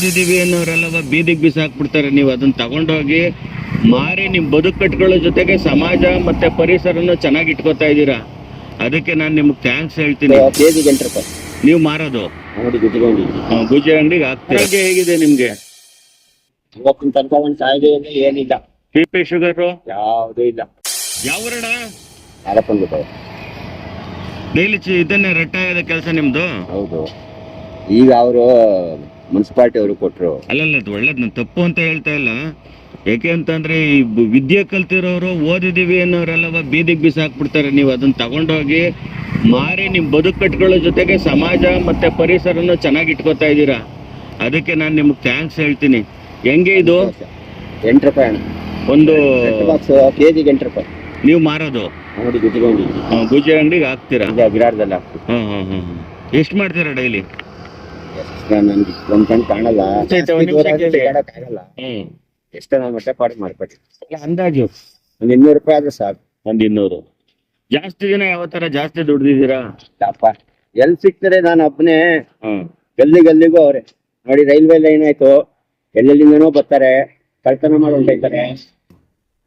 ಓದಿದೀವಿ ಅನ್ನೋರೆಲ್ಲ ಬೀದಿಗೆ ಬಿಸಾಕ್ಬಿಡ್ತಾರೆ. ನೀವು ಅದನ್ನ ತಗೊಂಡೋಗಿ ಮಾರಿ ನಿಮ್ ಬದುಕು ಕಟ್ಕೊಳ್ಳೋ ಜೊತೆಗೆ ಸಮಾಜ ಮತ್ತೆ ಪರಿಸರನ ಚೆನ್ನಾಗಿ ಇಟ್ಕೋತಾ ಇದ್ದೀರಾ? ಅದಕ್ಕೆ ನಾನು ನಿಮ್ಗೆ ಥ್ಯಾಂಕ್ಸ್ ಹೇಳ್ತೀನಿ. ನೀವು ಮಾರೋದು? ಗುಜ್ಜೆ ಅಂಗಡಿಗೆ ಹಾಕ್ತೀರಾ? ಹೇಗಿದೆ ನಿಮ್ಗೆ? ಇವತ್ತಿನ ತನಕ ಒಂದು ಕಾಯ್ದೆ ಏನಿಲ್ಲ. ಬಿ ಪಿ ಶುಗರು ಯಾವುದೂ ಇಲ್ಲ. ಯಾವ ಡೈಲಿ ಇದನ್ನೇ ರಟ್ಟ ಕೆಲಸ ನಿಮ್ದು? ಹೌದು. ಈಗ ಅವರು ಮುನ್ಸಿಪಾಲ್ಟಿ ಅವರು ಕೊಟ್ಟರು ಅಲ್ಲಲ್ಲ ಅದು ಒಳ್ಳೇದು ನಾನು ತಪ್ಪು ಅಂತ ಹೇಳ್ತಾ ಇಲ್ಲ. ಯಾಕೆ ಅಂತಂದ್ರೆ ಈ ಬ- ವಿದ್ಯೆ ಕಲ್ತಿರೋರು ಓದಿದೀವಿ ಅನ್ನೋರೆಲ್ಲ ಬೀದಿಗೆ ಬಿಸಾಕ್ಬಿಡ್ತಾರೆ. ನೀವು ಅದನ್ನ ತಗೊಂಡೋಗಿ ಮಾರಿ ನಿಮ್ಮ ಬದುಕು ಕಟ್ಕೊಳ್ಳೋ ಜೊತೆಗೆ ಸಮಾಜ ಮತ್ತೆ ಪರಿಸರನ ಚೆನ್ನಾಗಿ ಇಟ್ಕೋತಾ ಇದ್ದೀರಾ? ಅದಕ್ಕೆ ನಾನು ನಿಮ್ಗೆ ಥ್ಯಾಂಕ್ಸ್ ಹೇಳ್ತೀನಿ. ಹೆಂಗೆ ಇದು? ಎಂಟು ರೂಪಾಯಿ ಅಣ್ಣ. ಒಂದು ಬಾಕ್ಸ್ ಕೆಜಿಗೆ ಎಂಟು ರೂಪಾಯಿ. ನೀವು ಮಾರೋದು? ಗುಜಿ ಗುಜ್ಜಿಗೊಂಡಿ ಆ, ಗುಜ್ಜೆ ಅಂಗಡಿಗೆ ಹಾಕ್ತೀರಾ? ಹಾಕ್ತೀವಿ. ಹ್ಮ್ ಹ್ಮ್ ಹ್ಮ್. ಎಷ್ಟು ಮಾಡ್ತೀರಾ ಡೈಲಿ? ನನ್ಗೆ ಒಂದ್ ಕಣ್ ಕಾಣಲ್ಲ. ಆಯ್ತು, ಒಂದ್ ನಿಮಿಷ ದೂರ ಕೇಳಿ. ತಿರ್ಗಾಡಕ್ಕಾಗಲ್ಲ. ಹ್ಮ್. ಎಷ್ಟು ಮಟ್ಟೆ ಪಾಡು ಮಾಡ್ಕೊಡಿ ಅಂದಾಜು. ಒಂದು ಇನ್ನೂರು ರೂಪಾಯಿ ಆದ್ರೆ ಸಾಕು. ಒಂದ್ ಇನ್ನೂರು. ಜಾಸ್ತಿ ದಿನ ಯಾವ ತರ ಜಾಸ್ತಿ ದುಡ್ದಿದ್ದೀರಾ? ಅಪ್ಪ ಸಿಕ್ತಾರೆ ಸಿಗ್ತಾರೆ ನಾನು ಒಬ್ಬನೇ ಹ್ಮ್. ಗಲ್ಲಿ ಗಲ್ಲಿಗೂ ಅವ್ರೆ. ನೋಡಿ ರೈಲ್ವೆ ಲೈನ್ ಆಯ್ತು. ಎಲ್ಲೆಲ್ಲಿಂದನೋ ಬರ್ತಾರೆ. ಕಳ್ತನ ಮಾಡಿ ಹೊಂಟೈತಾರೆ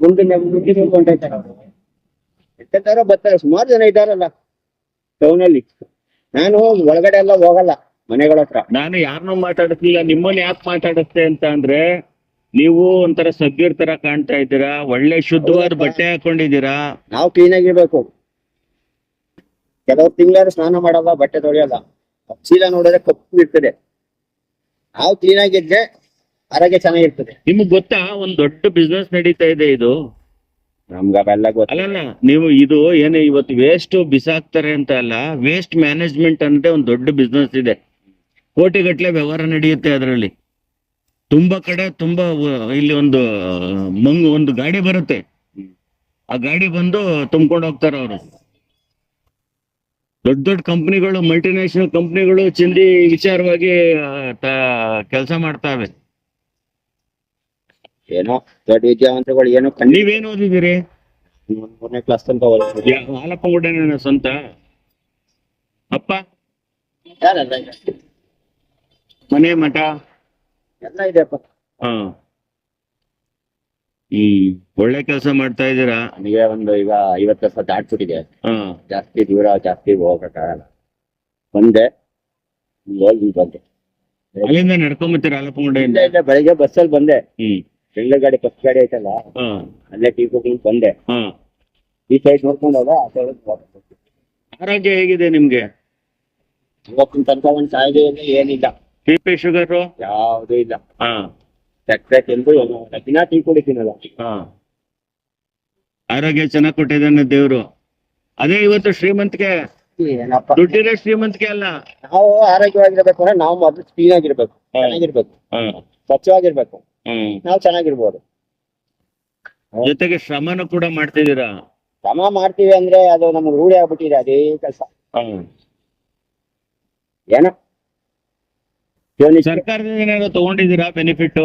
ಮುಂದೆ ಮುಂದೆ ಹೊಂಟೈತಾರೆ ಅವರು. ಬರ್ತಾರೆ. ಸುಮಾರು ಜನ ಇದ್ದಾರಲ್ಲ. ಟೌನಲ್ಲಿ ನಾನು ಒಳಗಡೆ ಎಲ್ಲ ಹೋಗಲ್ಲ. ಮನೆಗಳ ಹತ್ರ. ನಾನು ಯಾರನ್ನೂ ಮಾತಾಡಿಸ್ಲಿಲ್ಲ ನಿಮ್ಮನ್ನ ಯಾಕೆ ಮಾತಾಡಿಸ್ತೆ ಅಂತ ಅಂದ್ರೆ ನೀವು ಒಂಥರ ಸಗ್ಗಿರ್ ತರ ಕಾಣ್ತಾ ಇದ್ದೀರಾ ಒಳ್ಳೆ ಶುದ್ಧವಾದ ಬಟ್ಟೆ ಹಾಕೊಂಡಿದ್ದೀರಾ? ನಾವು ಕ್ಲೀನ್ ಆಗಿರ್ಬೇಕು. ಕೆಲವು ತಿಂಗಳು ಸ್ನಾನ ಮಾಡಲ್ಲ ಬಟ್ಟೆ ತೊಳೆಯಲ್ಲ. ಚೀಲ ನೋಡಿದ್ರೆ ಕಪ್ಪು ಇರ್ತದೆ. ನಾವು ಕ್ಲೀನ್ ಆಗಿದ್ರೆ ಆರೋಗ್ಯ ಚೆನ್ನಾಗಿರ್ತದೆ. ನಿಮ್ಗೆ ಗೊತ್ತಾ ಒಂದ್ ದೊಡ್ಡ ಬಿಸ್ನೆಸ್ ನಡೀತಾ ಇದೆ ಇದು. ನಮ್ಗ ಅವೆಲ್ಲ ಗೊತ್ತಲ್ಲ ನೀವು ಇದು ಏನು ಇವತ್ತು ವೇಸ್ಟ್ ಬಿಸಾಕ್ತಾರೆ ಅಂತ ಅಲ್ಲ ವೇಸ್ಟ್ ಮ್ಯಾನೇಜ್ಮೆಂಟ್ ಅನ್ನದೇ ಒಂದ್ ದೊಡ್ಡ ಬಿಸ್ನೆಸ್ ಇದೆ. ಕೋಟಿಗಟ್ಲೆ ವ್ಯವಹಾರ ನಡೆಯುತ್ತೆ ಅದರಲ್ಲಿ. ತುಂಬಾ ಕಡೆ ತುಂಬಾ ಇಲ್ಲಿ ಒಂದು ಮಂಗು ಒಂದು ಗಾಡಿ ಬರುತ್ತೆ. ಆ ಗಾಡಿ ಬಂದು ತುಂಬಿಕೊಂಡು ಹೋಗ್ತಾರೆ ಅವರು. ದೊಡ್ಡ ದೊಡ್ಡ ಕಂಪ್ನಿಗಳು ಮಲ್ಟಿನ್ಯಾಷನಲ್ ಕಂಪ್ನಿಗಳು ಚಿಂದಿ ವಿಚಾರವಾಗಿ ಕೆಲಸ ಮಾಡ್ತಾವೆ. ಏನೋ ದೊಡ್ಡ ವಿದ್ಯಾವಂತಗಳು ಏನೋ ನೀವೇನು ಓದಿದ್ದೀರಿ? ಓದಿದಿರಿ ಮೂರನೇ ಕ್ಲಾಸ್ ತನಕ ಓದಿದ್ರು. ಹಾಲಪ್ಪ ಗುಡ್ಡನ ಸ್ವಂತ? ಅಪ್ಪ? ಮನೆ ಮಠ? ಎಲ್ಲ ಇದೆಯಪ್ಪ ಹಾ. ಹ್ಮ್ ಒಳ್ಳೆ ಕೆಲಸ ಮಾಡ್ತಾ ಇದ್ದೀರಾ? ನನಗೆ ಒಂದು ಈಗ ಐವತ್ತು ವರ್ಷ ದಾಟ್ಬಿಟ್ಟಿದೆ. ಹಾ. ಜಾಸ್ತಿ ದೂರ ಜಾಸ್ತಿ ಹೋಗಕ್ಕಾಗಲ್ಲ ಬಂದೆ. ಹೋಗಿ ಬಂದೆ. ಅಲ್ಲಿಂದ ನಡ್ಕೊಂಬತ್ತೀರಾ ಹಾಲಪ್ಪ ಗುಡ್ಡೆಯಿಂದ ಇಲ್ಲ ಇಲ್ಲ ಬೆಳಿಗ್ಗೆ ಬಸ್ಸಲ್ಲಿ ಬಂದೆ. ಹ್ಮ್. ಗಾಡಿ ಬಸ್ ಗಾಡಿ ಐತಲ್ಲ? ಹಾ. ಅಲ್ಲೇ ಟೀ ಕುಡ್ಕೊಂಡು ಬಂದೆ. ಹಾ. ಈ ಸೈಡ್ ನೋಡ್ಕೊಂಡು ಹೋದ ಆ ಸೈಡ್ ಆರೋಗ್ಯ ಹೇಗಿದೆ ನಿಮ್ಗೆ? ಇವತ್ತಿನ ತನಕ ಒಂದು ಸಾಯಿದೆ ಏನಿಲ್ಲ. ಬಿ ಶುಗರ್ ಶುಗರು ಯಾವ್ದು ಇಲ್ಲ. ಹಾ. ಸಕ್ಕರೆ ತಿಂದು ಏನು ದಿನ ಟೀ ಕುಡಿತೀನಲ್ಲ ಹಾ. ಆರೋಗ್ಯ ಚೆನ್ನಾಗಿ ಕೊಟ್ಟಿದ್ದಾನೆ ದೇವ್ರು. ಅದೇ ಇವತ್ತು ಶ್ರೀಮಂತಿಕೆ ಏನಪ್ಪ? ದುಡ್ಡಿರೋ ಶ್ರೀಮಂತಿಕೆ ಅಲ್ಲ. ನಾವು ಆರೋಗ್ಯವಾಗಿರ್ಬೇಕು ಅಂದ್ರೆ ನಾವು ಮೊದಲು ಕ್ಲೀನ್ ಆಗಿರ್ಬೇಕು. ಚೆನ್ನಾಗಿರ್ಬೇಕು. ಹ್ಮ್ ಸ್ವಚ್ಛವಾಗಿರ್ಬೇಕು. ಹ್ಮ್. ನಾವು ಚೆನ್ನಾಗಿರ್ಬೋದು. ಜೊತೆಗೆ ಶ್ರಮನೂ ಕೂಡ ಮಾಡ್ತಿದ್ದೀರಾ? ಶ್ರಮ ಮಾಡ್ತೀವಿ ಅಂದ್ರೆ ಅದು ನಮ್ಗೆ ರೂಢಿ ಆಗ್ಬಿಟ್ಟಿದೆ ಅದೇ ಕೆಲಸ. ಹ್ಮ್ ಏನೋ ಸರ್ಕಾರದಿಂದ ಏನಾದ್ರು ತಗೊಂಡಿದ್ದೀರಾ ಬೆನಿಫಿಟ್